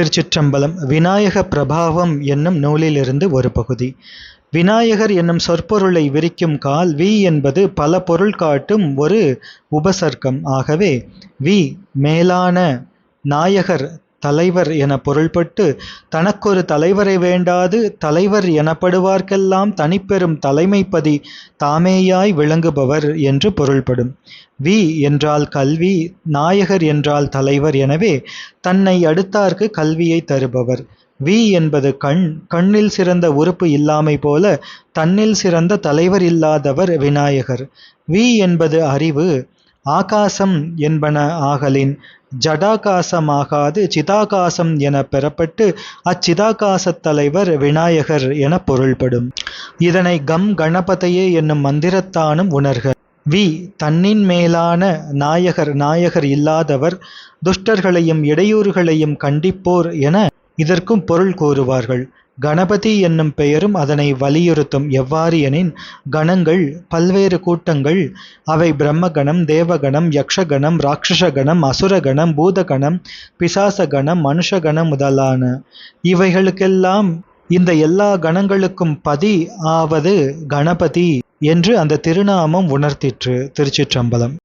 திருச்சிற்றம்பலம் விநாயக பிரபாவம் என்னும் நூலிலிருந்து ஒரு பகுதி. விநாயகர் என்னும் சொற்பொருளை விரிக்கும் கால் வி என்பது பல பொருள் காட்டும் ஒரு உபசர்க்கம். ஆகவே வி மேலான நாயகர் தலைவர் என பொருள்பட்டு தனக்கொரு தலைவரை வேண்டாது தலைவர் எனப்படுவார்க்கெல்லாம் தனிப்பெரும் தலைமைப்பதி தாமேயாய் விளங்குபவர் என்று பொருள்படும். வி என்றால் கல்வி நாயகர் என்றால் தலைவர் எனவே தன்னை அடுத்தார்க்கு கல்வியை தருபவர். வி என்பது கண் கண்ணில் சிறந்த உறுப்பு இல்லாமை போல தன்னில் சிறந்த தலைவர் இல்லாதவர் விநாயகர். வி என்பது அறிவு ஆகாசம் என்பன ஆகலின் ஜடாகாசமாகாது சிதாகாசம் என பெறப்பட்டு அச்சிதாகாசத் தலைவர் விநாயகர் என பொருள்படும். இதனை கம் கணபதையே என்னும் மந்திரத்தானும் உணர்க. வி. தன்னின் மேலான நாயகர் நாயகர் இல்லாதவர் துஷ்டர்களையும் இடையூறுகளையும் கண்டிப்போர் என இதற்கும் பொருள் கூறுவார்கள். கணபதி என்னும் பெயரும் அதனை வலியுறுத்தும் எவ்வாறு எனின் கணங்கள் பல்வேறு கூட்டங்கள். அவை பிரம்மகணம் தேவகணம் யக்ஷகணம் ராட்சசகணம் அசுரகணம் பூதகணம் பிசாசகணம் மனுஷகணம் முதலான இவைகளுக்கெல்லாம் இந்த எல்லா கணங்களுக்கும் பதி ஆவது கணபதி என்று அந்த திருநாமம் உணர்த்திற்று திருச்சிற்றம்பலம்.